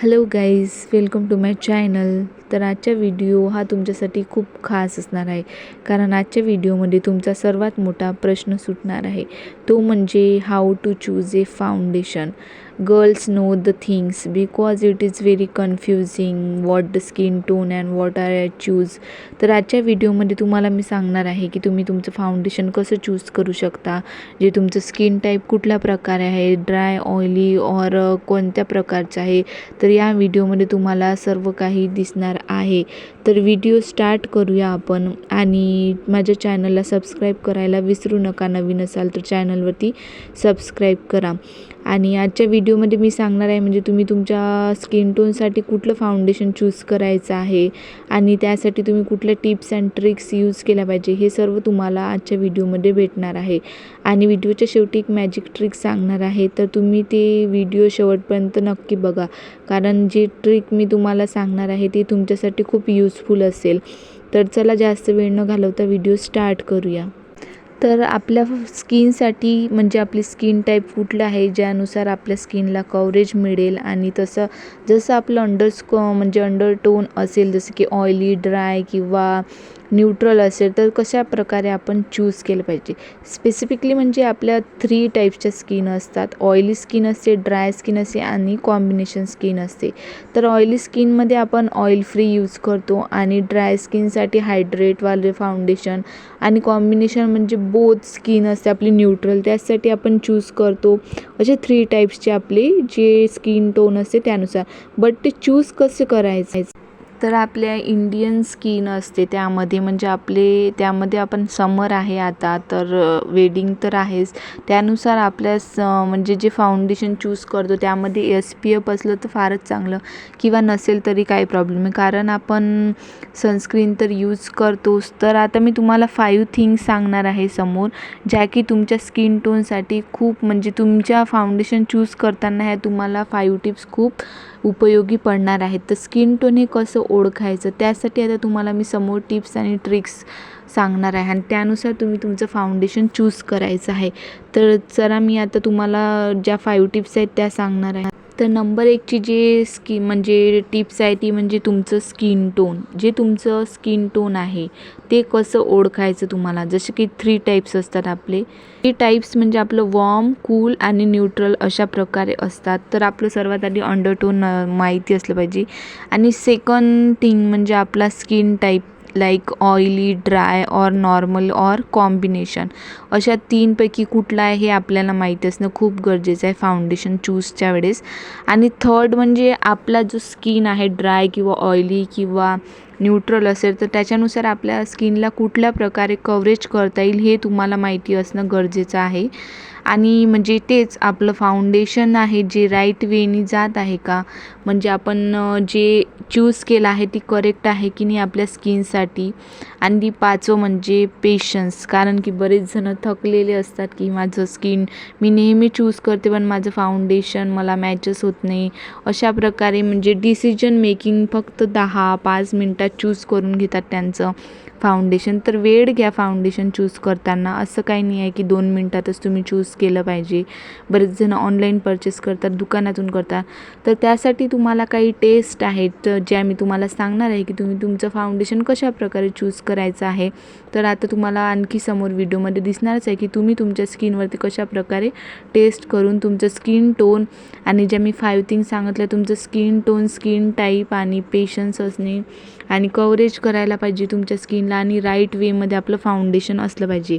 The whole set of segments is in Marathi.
Hello guys, welcome to my channel. तर आजच्या व्हिडिओ हा तुमच्यासाठी खूप खास असणार आहे. कारण आजच्या व्हिडिओमध्ये तुमचा सर्वात मोठा प्रश्न सुटणार आहे. तो म्हणजे how to choose a foundation girls know the things because it is very confusing what the skin tone and what are I choose तर आजच्या व्हिडिओमध्ये तुम्हाला मी सांगणार आहे की तुम्ही तुमचं फाउंडेशन कसं चूज करू शकता. जे तुमचं स्किन टाईप कुठल्या प्रकारे आहे ड्राय ऑइली ऑर कोणत्या प्रकारचं आहे. तर या व्हिडिओमध्ये तुम्हाला सर्व काही दिसणार आहे. तर व्हिडिओ स्टार्ट करूया आपण आणि माझ्या चॅनलला सबस्क्राईब करायला विसरू नका नवीन असाल तर चॅनलवरती सबस्क्राईब करा. आणि आजच्या व्हिडिओमध्ये मी सांगणार आहे म्हणजे तुम्ही तुमच्या स्किन टोनसाठी कुठलं फाउंडेशन चूज करायचं आहे आणि त्यासाठी तुम्ही कुठल्या टिप्स अँड ट्रिक्स यूज केल्या पाहिजे हे सर्व तुम्हाला आजच्या व्हिडिओमध्ये भेटणार आहे. आणि व्हिडिओच्या शेवटी एक मॅजिक ट्रिक सांगणार आहे तर तुम्ही ते व्हिडिओ शेवटपर्यंत नक्की बघा. कारण जी ट्रिक मी तुम्हाला सांगणार आहे ती तुमच्यासाठी खूप यूजफुल असेल. तर चला जास्त वेळ न घालवता व्हिडिओ स्टार्ट करूया. तर आपल्या स्किनसाठी म्हणजे आपली स्किन टाईप कुठलं आहे ज्यानुसार आपल्या स्किनला कवरेज मिळेल आणि तसं जसं आपलं अंडर स्क म्हणजे अंडर टोन असेल जसं की ऑइली ड्राय किंवा न्यूट्रल असेल तर कशा प्रकारे आपण चूज केलं पाहिजे? स्पेसिफिकली म्हणजे आपल्या थ्री टाईपच्या स्किन असतात. ऑइली स्किन असते ड्राय स्किन असते आणि कॉम्बिनेशन स्किन असते. तर ऑइली स्किनमध्ये आपण ऑइल फ्री यूज करतो आणि ड्राय स्किनसाठी हायड्रेटवाले फाउंडेशन आणि कॉम्बिनेशन म्हणजे बोथ स्किन असते आपली न्यूट्रल त्यासाठी आपण चूज करतो असे थ्री टाईप्सचे आपले जे स्किन टोन असते त्यानुसार. बट ते चूज कसे करायचे? तर आपल्या इंडियन स्किन असते त्यामध्ये म्हणजे आपले त्यामध्ये आपण समर आहे आता तर वेडिंग तर आहेच. त्यानुसार आपल्या स म्हणजे जे फाउंडेशन चूज करतो त्यामध्ये एस पी एफ असलं तर फारच चांगलं. किंवा नसेल तरी काही प्रॉब्लेम आहे. कारण आपण सनस्क्रीन तर यूज करतोच. तर आता मी तुम्हाला फाईव्ह थिंग्स सांगणार आहे समोर ज्या की तुमच्या स्किन टोनसाठी खूप म्हणजे तुमच्या फाउंडेशन चूज करताना ह्या तुम्हाला फाईव्ह टिप्स खूप उपयोगी पडणार आहेत तर स्किन टोन हे कसं ओळखायचं? त्यासाठी आता तुम्हाला मी समोर टिप्स आणि ट्रिक्स सांगणार आहे. आणि त्यानुसार तुम्ही तुमचं फाउंडेशन चूज करायचं आहे. तर जरा मी आता तुम्हाला ज्या फाईव्ह टिप्स आहेत त्या सांगणार आहे. तर नंबर एकची जे स्की म्हणजे टिप्स आहे ती म्हणजे तुमचं स्किन टोन. जे तुमचं स्किन टोन आहे ते कसं ओळखायचं तुम्हाला? जसे की थ्री टाईप्स असतात आपले. थ्री टाईप्स म्हणजे आपलं वॉर्म कूल आणि न्यूट्रल अशा प्रकारे असतात. तर आपलं सर्वात आधी अंडरटोन माहिती असलं पाहिजे. आणि सेकंड थिंग म्हणजे आपला skin type like oily dry or normal or combination अशा तीनपैकी कुठला आहे हे आपल्याला माहिती असणं खूप गरजेचं आहे फाउंडेशन चूजच्या वेळेस. आणि थर्ड म्हणजे आपला जो स्किन आहे ड्राय किंवा ऑइली किंवा न्यूट्रल असेल तर त्याच्यानुसार आपल्या स्किनला कुठल्या प्रकारे कव्हरेज करता येईल हे तुम्हाला माहिती असणं गरजेचं आहे. आणि म्हणजे तेच आपलं फाउंडेशन आहे जे राईट वेनी जात आहे का? म्हणजे आपण जे चूज केलं आहे ती करेक्ट आहे की नाही आपल्या स्किनसाठी आणि पाचवं म्हणजे पेशन्स कारण की बरेच जणं थकलेले असतात की माझं स्किन मी नेहमी चूज करते पण माझं फाउंडेशन मला मॅचेस होत नाही. अशा प्रकारे म्हणजे डिसिजन मेकिंग फक्त दहा पाच मिनटात चूज करून घेतात त्यांचं फाउंडेशन तर वेळ घ्या फाउंडेशन चूज करताना. असं काही नाही आहे की दोन मिनटातच तुम्ही चूज केलं पाहिजे. बरेच जण ऑनलाईन परचेस करतात दुकानातून करतात. तर त्यासाठी तुम्हाला काही टेस्ट आहेत ज्या मी तुम्हाला सांगणार आहे की तुम्ही तुमचं फाउंडेशन कशा प्रकारे चूज करायचं आहे. तर आता तुम्हाला आणखी समोर व्हिडिओमध्ये दिसणारच आहे की तुम्ही तुमच्या स्किनवरती कशा प्रकारे टेस्ट करून तुमचं स्किन टोन आणि ज्या मी फाईव्ह थिंग सांगितल्या तुमचं स्किन टोन स्किन टाईप आणि पेशन्स असणे आणि कवरेज करायला पाहिजे तुमच्या स्किनला आणि राईट वेमध्ये आपलं फाउंडेशन असलं पाहिजे.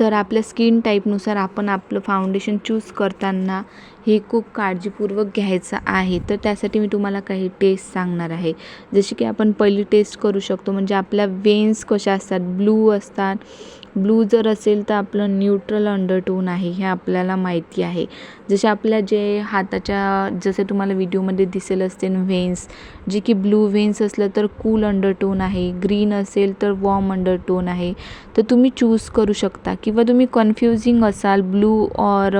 तर आपल्या स्किन टाईपनुसार आपण आपलं फाउंडेशन चूज करताना हे खूप काळजीपूर्वक घ्यायचं आहे. तर त्यासाठी मी तुम्हाला काही टेस्ट सांगणार आहे. जसे की आपण पहिली टेस्ट करू शकतो म्हणजे आपल्या वेन्स कशा असतात? ब्लू असतात. ब्लू जर असेल तर आपलं न्यूट्रल अंडरटोन आहे हे आपल्याला माहिती आहे. जसे आपल्या जे हाताच्या जसे तुम्हाला व्हिडिओमध्ये दिसेल असते व्हेन्स जे की ब्लू व्हेन्स असलं तर कूल अंडरटोन आहे ग्रीन असेल तर वॉर्म अंडरटोन आहे. तर तुम्ही चूज करू शकता. किंवा तुम्ही कन्फ्युजिंग असाल ब्लू ऑर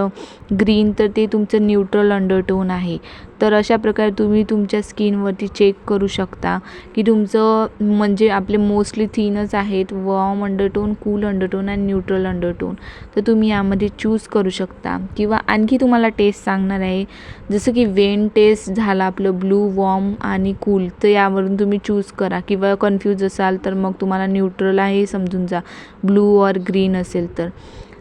ग्रीन तर ते तुम तुमचं न्यूट्रल अंडरटोन आहे. तर अशा प्रकारे तुम्ही तुमच्या स्किनवरती चेक करू शकता की तुमचं म्हणजे आपले मोस्टली थीनच आहेत वॉर्म अंडरटोन कूल अंडरटोन आणि न्यूट्रल अंडरटोन तर तुम्ही यामध्ये चूज करू शकता. किंवा आणखी तुम्हाला टेस्ट सांगणार आहे. जसं की वेन टेस्ट झाला आपलं ब्लू वॉर्म आणि कूल तर यावरून तुम्ही चूज करा. किंवा कन्फ्यूज असाल तर मग तुम्हाला न्यूट्रल आहे समजून जा. ब्लू ऑर ग्रीन असेल तर.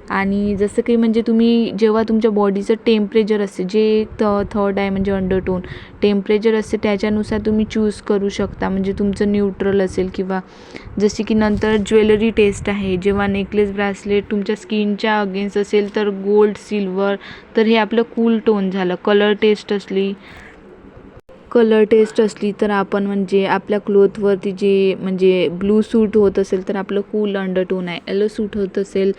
आणि जसं की म्हणजे तुम्ही जेव्हा तुमच्या बॉडीचं टेम्परेचर असते जे थ थर्ड आहे म्हणजे अंडरटोन टेम्परेचर असते त्याच्यानुसार तुम्ही चूज करू शकता. म्हणजे तुमचं न्यूट्रल असेल किंवा जशी की नंतर ज्वेलरी टेस्ट आहे जेव्हा नेकलेस ब्रासलेट तुमच्या स्किनच्या अगेन्स्ट असेल तर गोल्ड सिल्वर तर हे आपलं कूल टोन झालं. कलर टेस्ट असली कलर टेस्ट असली तर आपण म्हणजे आपल्या क्लोथवरती जे म्हणजे ब्लू सूट होत असेल तर आपलं कूल अंडरटोन आहे. येलो सूट होत असेल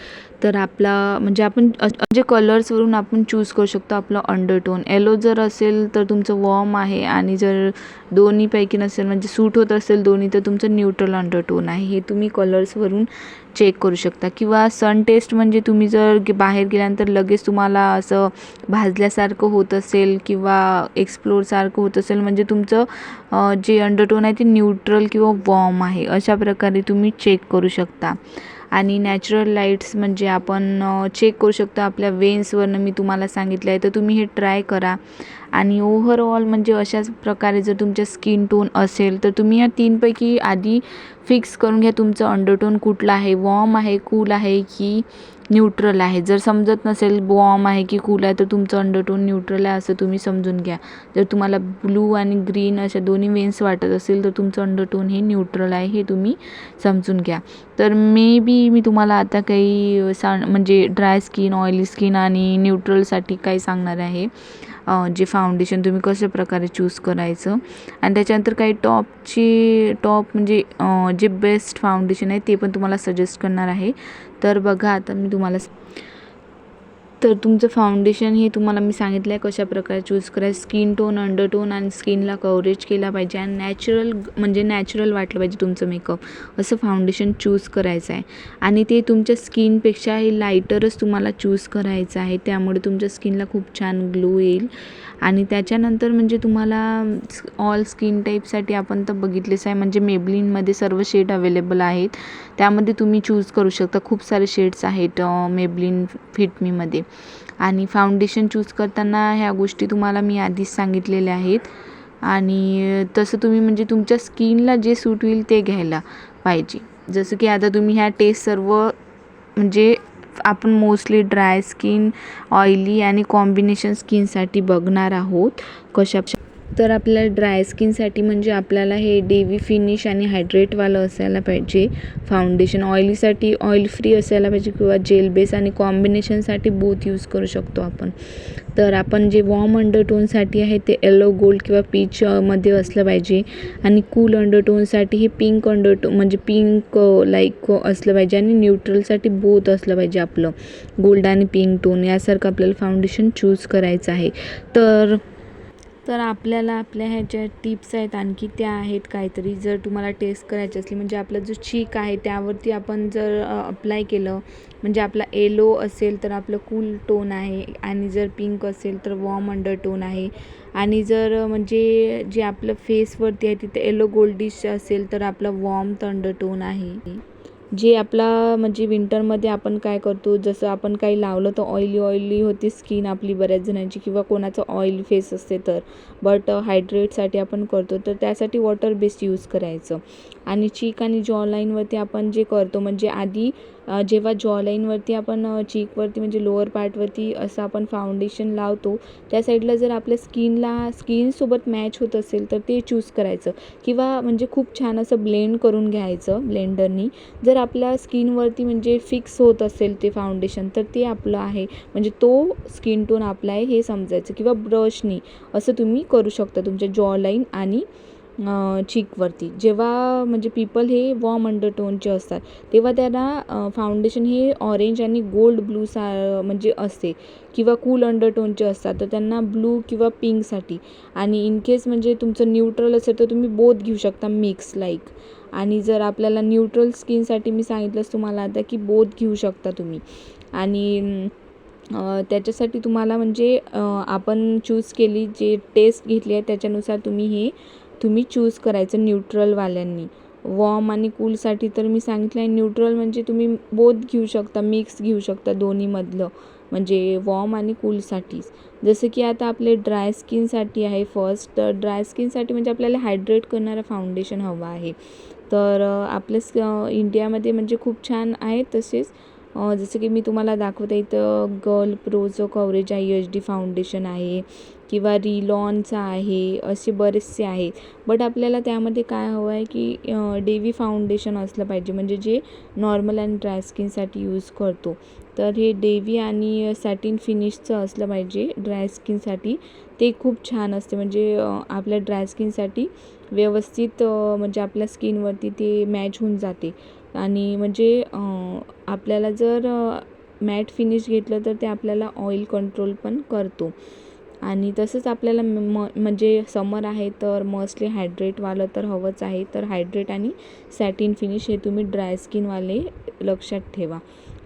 तर आपला म्हणजे आपण जे म्हणजे कलर्सवरून आपण चूज करू शकतो आपलं अंडरटोन येलो जर असेल तर तुमचं वॉर्म आहे आणि जर दोन्हीपैकी नसेल म्हणजे सूट होत असेल दोन्ही तर तुमचं न्यूट्रल अंडरटोन आहे. हे तुम्ही कलर्सवरून चेक करू शकता. किंवा सन टेस्ट म्हणजे तुम्ही जर बाहेर गेल्यानंतर लगेच तुम्हाला असं भाजल्यासारखं होत असेल किंवा एक्सप्लोरसारखं होत असेल म्हणजे तुमचं जे अंडरटोन आहे ते न्यूट्रल किंवा वॉर्म आहे. अशा प्रकारे तुम्ही चेक करू शकता. आणि नॅचरल लाईट्स म्हणजे आपण चेक करू शकतो आपल्या वेन्सवरनं मी तुम्हाला सांगितलं आहे. तर तुम्ही हे ट्राय करा. आणि ओव्हरऑल म्हणजे अशाच प्रकारे जर तुमच्या स्किन टोन असेल तर तुम्ही या तीनपैकी आधी फिक्स करून घ्या तुमचं अंडरटोन कुठलं आहे. वॉर्म आहे कूल आहे की न्यूट्रल आहे? जर समजत नसेल वॉर्म आहे की कूल आहे तर तुमचं अंडरटोन न्यूट्रल आहे असं तुम्ही समजून घ्या. जर तुम्हाला ब्लू आणि ग्रीन अशा दोन्ही वेन्स वाटत असेल तर तुमचं अंडरटोन हे न्यूट्रल आहे हे तुम्ही समजून घ्या. तर मे बी मी तुम्हाला आता काही सा म्हणजे ड्राय स्किन ऑइली स्किन आणि न्यूट्रलसाठी काही सांगणार आहे. जे फाउंडेशन तुम्ही कशा प्रकारे चूज करायचं? आणि त्याच्यानंतर काही टॉपची टॉप म्हणजे जे बेस्ट फाउंडेशन आहे ते पण तुम्हाला सजेस्ट करणार आहे. तर बघा आता मी तुम्हाला तर तुमचं फाउंडेशन हे तुम्हाला मी सांगितलं आहे कशा प्रकारे चूज करायचं. स्किन टोन अंडरटोन आणि स्किनला कव्हरेज केला पाहिजे आणि नॅचरल म्हणजे नॅचरल वाटलं पाहिजे तुमचं मेकअप असं फाउंडेशन चूज करायचं आहे. आणि ते तुमच्या स्किनपेक्षा हे लाईटरच तुम्हाला चूज करायचं आहे. त्यामुळे तुमच्या स्किनला खूप छान ग्लो येईल. आणि त्याच्यानंतर म्हणजे तुम्हाला ऑल स्किन टाईपसाठी आपण तर बघितलेच आहे. म्हणजे मेबलिनमध्ये सर्व शेड अवेलेबल आहेत. त्यामध्ये तुम्ही चूज करू शकता. खूप सारे शेड्स आहेत मेबलिन फिटमीमध्ये आणि फाउंडेशन चूज करताना ह्या गोष्टी तुम्हाला मी आधीच सांगितलेल्या आहेत. आणि तसं तुम्ही म्हणजे तुमच्या स्किनला जे सूट होईल ते घ्यायला पाहिजे. जसं की आता तुम्ही ह्या टेस्ट सर्व म्हणजे आपण मोस्टली ड्राय स्किन ऑइली आणि कॉम्बिनेशन स्किनसाठी बघणार आहोत. कशा तर आपल्याला ड्राय स्किनसाठी म्हणजे आपल्याला हे डेवी फिनिश आणि हायड्रेटवालं असायला पाहिजे. फाउंडेशन ऑइलीसाठी ऑइल फ्री असायला पाहिजे किंवा जेल बेस आणि कॉम्बिनेशनसाठी बोथ यूज करू शकतो आपण. तर आपण जे वॉर्म अंडरटोनसाठी आहे ते येलो गोल्ड किंवा पीच मध्ये असलं पाहिजे. आणि कूल अंडरटोनसाठी हे पिंक अंडरटो म्हणजे पिंक लाईक असलं पाहिजे. आणि न्यूट्रलसाठी बोथ असलं पाहिजे आपलं. गोल्ड आणि पिंक टोन यासारखं आपल्याला फाउंडेशन चूज करायचं आहे. तर तर आपल्याला आपल्या ह्याच्या टिप्स आहेत आणखी त्या आहेत काहीतरी. जर तुम्हाला टेस्ट करायची असली म्हणजे आपला जो चीक आहे त्यावरती आपण जर अप्लाय केलं म्हणजे आपला येलो असेल तर आपलं कूल टोन आहे आणि जर पिंक असेल तर वॉर्म अंडर टोन आहे. आणि जर म्हणजे जे आपलं फेसवरती आहे तिथे येलो गोल्डिश असेल तर आपलं वॉर्म अंडर टोन आहे. जे आपला म्हणजे विंटरमध्ये आपण काय करतो जसं आपण काही लावलं तर ऑइली ऑइली होती स्किन आपली बऱ्याच जणांची किंवा कोणाचं ऑइल फेस असते तर. बट हायड्रेटसाठी आपण करतो तर त्यासाठी वॉटर बेस्ड यूज करायचं. आणि चीक आणि जॉ लाईनवरती आपण जे करतो म्हणजे आधी जेव्हा जॉ लाईनवरती आपण चीकवरती म्हणजे लोअर पार्टवरती असं आपण फाउंडेशन लावतो त्या साईडला जर आपल्या स्किनला स्किनसोबत मॅच होत असेल तर ते चूज करायचं. किंवा म्हणजे खूप छान असं ब्लेंड करून घ्यायचं ब्लेंडरनी जर आपल्या स्किनवरती म्हणजे फिक्स होत असेल ते फाउंडेशन तर ते आपलं आहे. म्हणजे तो स्किन टोन आपला आहे हे समजायचं. किंवा ब्रशनी असं तुम्ही करू शकता तुमच्या जॉ लाईन आणि चीकवरती जेव्हा म्हणजे पीपल हे वॉर्म अंडरटोनचे असतात तेव्हा त्यांना फाउंडेशन हे ऑरेंज आणि गोल्ड ब्लू सा म्हणजे असते किंवा कूल अंडरटोनचे असतात. तर त्यांना ब्लू किंवा पिंकसाठी आणि इन केस म्हणजे तुमचं न्यूट्रल असेल तर तुम्ही बोथ घेऊ शकता मिक्स लाईक आणि जर आपल्याला न्यूट्रल स्किनसाठी मी सांगितलंच तुम्हाला आता की बोथ घेऊ शकता तुम्ही. आणि त्याच्यासाठी तुम्हाला म्हणजे आपण चूज केली जे टेस्ट घेतली आहे त्याच्यानुसार तुम्ही हे तुम्ही चूज करायचं न्यूट्रलवाल्यांनी वॉर्म आणि कूलसाठी तर मी सांगितलं आहे न्यूट्रल म्हणजे तुम्ही बोथ घेऊ शकता मिक्स घेऊ शकता दोन्हीमधलं. म्हणजे वॉर्म आणि कूलसाठीच जसं की आता आपले ड्राय स्किनसाठी आहे फर्स्ट तर ड्राय स्किनसाठी म्हणजे आपल्याला हायड्रेट करणारं फाउंडेशन हवं आहे. तर आपलं आपल्या इंडियामध्ये म्हणजे खूप छान आहे तसेच जसं की मी तुम्हाला दाखवते इथं गर्ल प्रोचं कव्हरेज आहे एच डी फाउंडेशन आहे किंवा रिलॉनचं आहे असे बरेचसे आहेत बट आपल्याला त्यामध्ये काय हवं आहे की डेवी फाउंडेशन असलं पाहिजे. म्हणजे जे नॉर्मल आणि ड्राय स्किनसाठी यूज करतो. तर हे डेवी आणि सॅटिन फिनिशचं असलं पाहिजे ड्राय स्किनसाठी ते खूप छान असते. म्हणजे आपल्या ड्राय स्किनसाठी व्यवस्थित म्हणजे आपल्या स्किनवरती ते मॅच होऊन जाते. आणि म्हणजे आपल्याला जर मॅट फिनिश घेतलं तर ते आपल्याला ऑइल कंट्रोल पण करतो. आणि तसंच आपल्याला म म्हणजे समर आहे तर मस्टली हायड्रेटवालं तर हवंच आहे. तर हायड्रेट आणि सॅटिन फिनिश हे तुम्ही ड्राय स्किनवाले लक्षात ठेवा.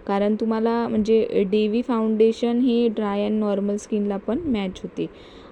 कारण तुम्हाला म्हणजे डेवी फाउंडेशन हे ड्राय अँड नॉर्मल स्किनला पण मॅच होते.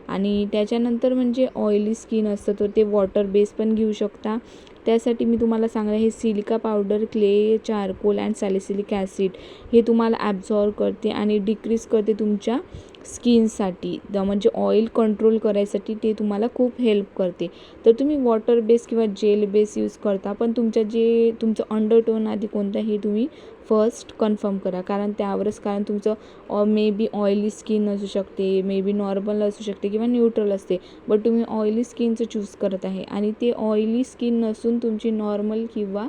आणि त्याच्यानंतर म्हणजे ऑइली स्किन असतं तर ते वॉटर बेस पण घेऊ शकता. त्यासाठी मी तुम्हाला सांगणार हे silica powder clay charcoal and salicylic acid हे तुम्हाला ॲब्झॉर्व करते आणि डिक्रीज करते तुमच्या स्किनसाठी. द म्हणजे ऑइल कंट्रोल करायसाठी ते तुम्हाला खूप हेल्प करते. तर तुम्ही वॉटर बेस किंवा जेल बेस यूज करता पण तुमच्या जे तुमचं अंडरटोन आधी कोणतं हे तुम्ही फर्स्ट कन्फर्म करा. कारण त्यावरच कारण तुमचं मे बी ऑइली स्किन असू शकते मे बी नॉर्मल असू शकते किंवा न्यूट्रल असते. बट तुम्ही ऑइली स्किनचं चूज करत आहे. आणि ते ऑइली स्किन नसून तुमची नॉर्मल किंवा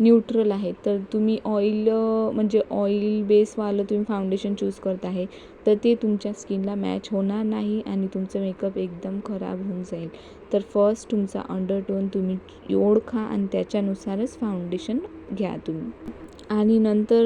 न्यूट्रल आहे. तर तुम्ही ऑइल म्हणजे ऑइल बेसवालं तुम्ही फाउंडेशन चूज करत आहे. तर ते तुमच्या स्किनला मॅच होणार नाही आणि तुमचं मेकअप एकदम खराब होऊन जाईल. तर फर्स्ट तुमचा अंडरटोन तुम्ही ओळखा आणि त्याच्यानुसारच फाउंडेशन घ्या तुम्ही. आणि नंतर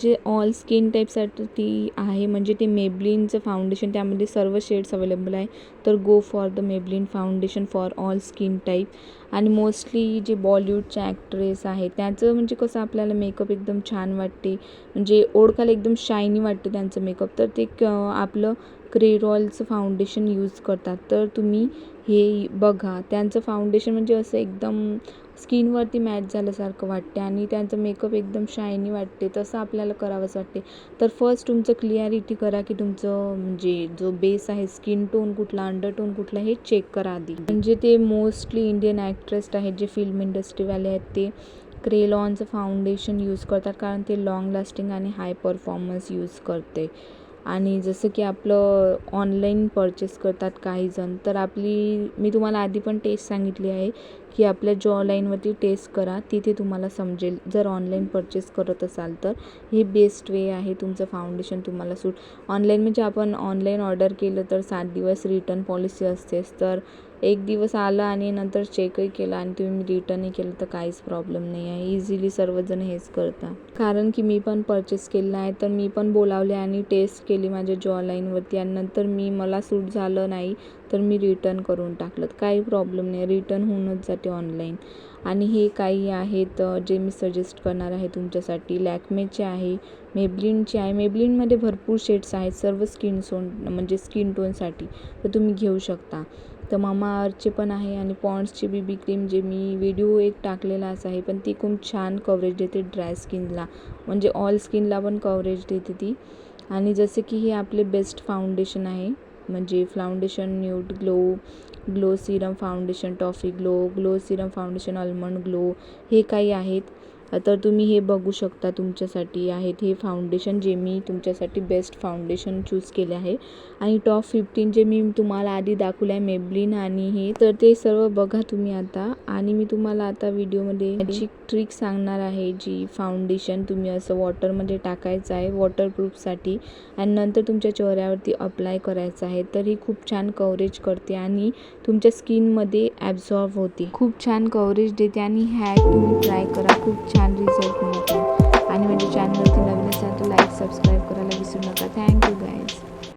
जे ऑल स्किन टाईपसाठी आहे म्हणजे ते मेबलिनचं फाउंडेशन त्यामध्ये सर्व शेड्स अवेलेबल आहे. तर go for the Maybelline foundation for all skin type आणि मोस्टली जे बॉलिवूडच्या ॲक्ट्रेस आहे त्याचं म्हणजे कसं आपल्याला मेकअप एकदम छान वाटते. म्हणजे ओळखायला एकदम शायनी वाटते त्यांचं मेकअप तर ते क आपलं क्रेरॉलचं फाउंडेशन यूज करतात. तर तुम्ही हे बघा. त्यांचं फाउंडेशन म्हणजे असं एकदम स्किनवरती मॅच झाल्यासारखं वाटते आणि त्यांचं मेकअप एकदम शायनी वाटते. तसं आपल्याला करावंच वाटते. तर फर्स्ट तुमचं क्लिअरिटी करा की तुमचं म्हणजे जो बेस आहे स्किन टोन कुठला अंडरटोन कुठला हे चेक करा आधी. म्हणजे ते मोस्टली इंडियन ॲक्ट्रेस आहेत जे फिल्म इंडस्ट्रीवाले आहेत ते क्रेलॉनचं फाउंडेशन यूज करतात. कारण ते लाँग लास्टिंग आणि हाय परफॉर्मन्स यूज करते. आणि जसं की आपलं ऑनलाईन पर्चेस करतात काहीजण तर आपली मी तुम्हाला आधी पण टेस्ट सांगितली आहे की आपल्या जॉ लाईनवरती टेस्ट करा तिथे तुम्हाला समजेल. जर ऑनलाईन पर्चेस करत असाल तर हे बेस्ट वे आहे तुमचं फाउंडेशन तुम्हाला सूट ऑनलाईन म्हणजे आपण ऑनलाईन ऑर्डर केलं तर सात दिवस रिटर्न पॉलिसी असतेच तर एक दिवस आलं आणि नंतर चेकही केलं आणि तुम्ही रिटर्नही केलं तर काहीच प्रॉब्लेम नाही आहे. इझिली सर्वजण हेच करतात. कारण की मी पण परचेस केलं आहे तर मी पण बोलावले आणि टेस्ट केली माझ्या जॉ लाईनवरती आणि नंतर मी मला सूट झालं नाही तर मी रिटर्न करून टाकलं. काही प्रॉब्लेम नाही. रिटर्न होऊनच जाते ऑनलाईन आणि हे काही आहेत जे मी सजेस्ट करणार आहे तुमच्यासाठी. लॅकमेचे आहे मेबलिनचे आहे. मेबलिनमध्ये भरपूर शेड्स आहेत. सर्व स्किन सोन म्हणजे स्किन टोनसाठी तर तुम्ही घेऊ शकता. तर मामाअर्थचे पण आहे आणि पॉन्ड्सची बी बी क्रीम जे मी व्हिडिओ एक टाकलेलाच आहे पण ती खूप छान कव्हरेज देते ड्राय स्किनला म्हणजे ऑल स्किनला पण कव्हरेज देते ती. आणि जसे की हे आपले बेस्ट फाउंडेशन आहे. म्हणजे foundation nude glow glow serum foundation toffee glow glow serum foundation almond glow हे काही आहेत. तर तुम्ही हे बघू शकता तुमच्यासाठी आहेत हे फाउंडेशन जे मी तुमच्यासाठी बेस्ट फाउंडेशन चूज केले आहे. आणि टॉप फिफ्टीन जे मी तुम्हाला आधी दाखवलं आहे मेबलिन आणि हे तर ते सर्व बघा तुम्ही आता. आणि मी तुम्हाला आता व्हिडिओमध्ये जी ट्रिक सांगणार आहे जी फाउंडेशन तुम्ही असं वॉटरमध्ये टाकायचं आहे वॉटरप्रूफसाठी आणि नंतर तुमच्या चेहऱ्यावरती अप्लाय करायचं आहे तर ही खूप छान कव्हरेज करते आणि तुमच्या स्किनमध्ये ॲब्झॉर्ब होते. खूप छान कव्हरेज देते आणि हॅक तुम्ही ट्राय करा. खूप छान रिझल्ट मिळतो आणि माझ्या चॅनलवरती नवीन असाल तर लाईक सबस्क्राईब करायला विसरू नका. थँक्यू